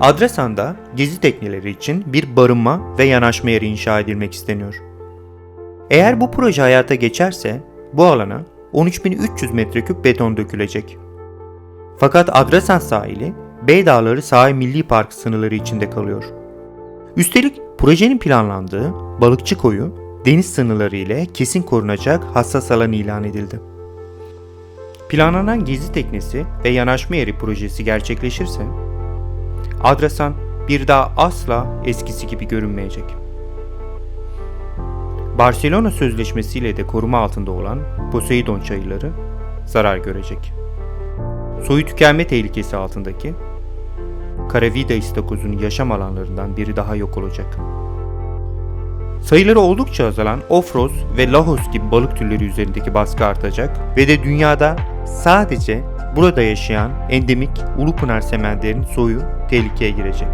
Adrasan'da gezi tekneleri için bir barınma ve yanaşma yeri inşa edilmek isteniyor. Eğer bu proje hayata geçerse bu alana 13.300 metreküp beton dökülecek. Fakat Adrasan sahili Bey Dağları Sahil Milli Park sınırları içinde kalıyor. Üstelik projenin planlandığı balıkçı koyu deniz sınırları ile kesin korunacak hassas alan ilan edildi. Planlanan gezi teknesi ve yanaşma yeri projesi gerçekleşirse Adrasan bir daha asla eskisi gibi görünmeyecek. Barcelona Sözleşmesi ile de koruma altında olan Poseidon çayırları zarar görecek. Soyu tükenme tehlikesi altındaki Karavida istakozunun yaşam alanlarından biri daha yok olacak. Sayıları oldukça azalan Ofros ve Lahos gibi balık türleri üzerindeki baskı artacak ve de dünyada sadece burada yaşayan endemik Ulupınar semenlerin soyu tehlikeye girecek.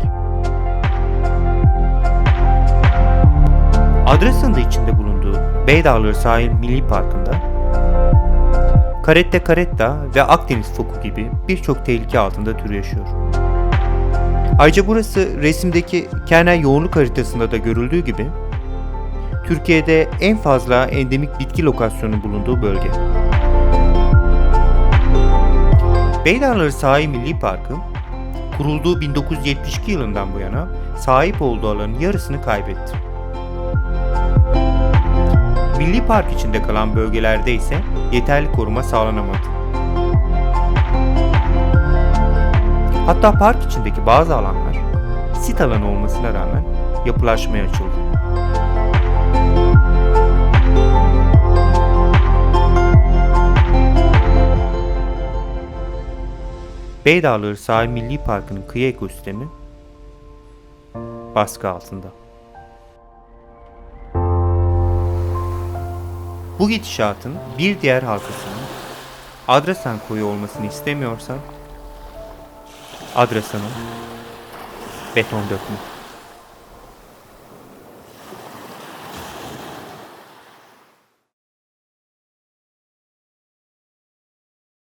Adrasan'da içinde bulunduğu Beydağları Sahil Milli Parkı'nda Caretta caretta ve Akdeniz foku gibi birçok tehlike altında tür yaşıyor. Ayrıca burası resimdeki Kernel yoğunluk haritasında da görüldüğü gibi Türkiye'de en fazla endemik bitki lokasyonu bulunduğu bölge. Beydarları Sahil Milli Parkı kurulduğu 1972 yılından bu yana sahip olduğu alanın yarısını kaybetti. Milli Park içinde kalan bölgelerde ise yeterli koruma sağlanamadı. Hatta park içindeki bazı alanlar sit alanı olmasına rağmen yapılaşmaya açıldı. Beydağları Sahil Milli Parkı'nın kıyı ekosistemi baskı altında. Bu gidişatın bir diğer halkasının Adrasan koyu olmasını istemiyorsan Adrasan'a beton dökme.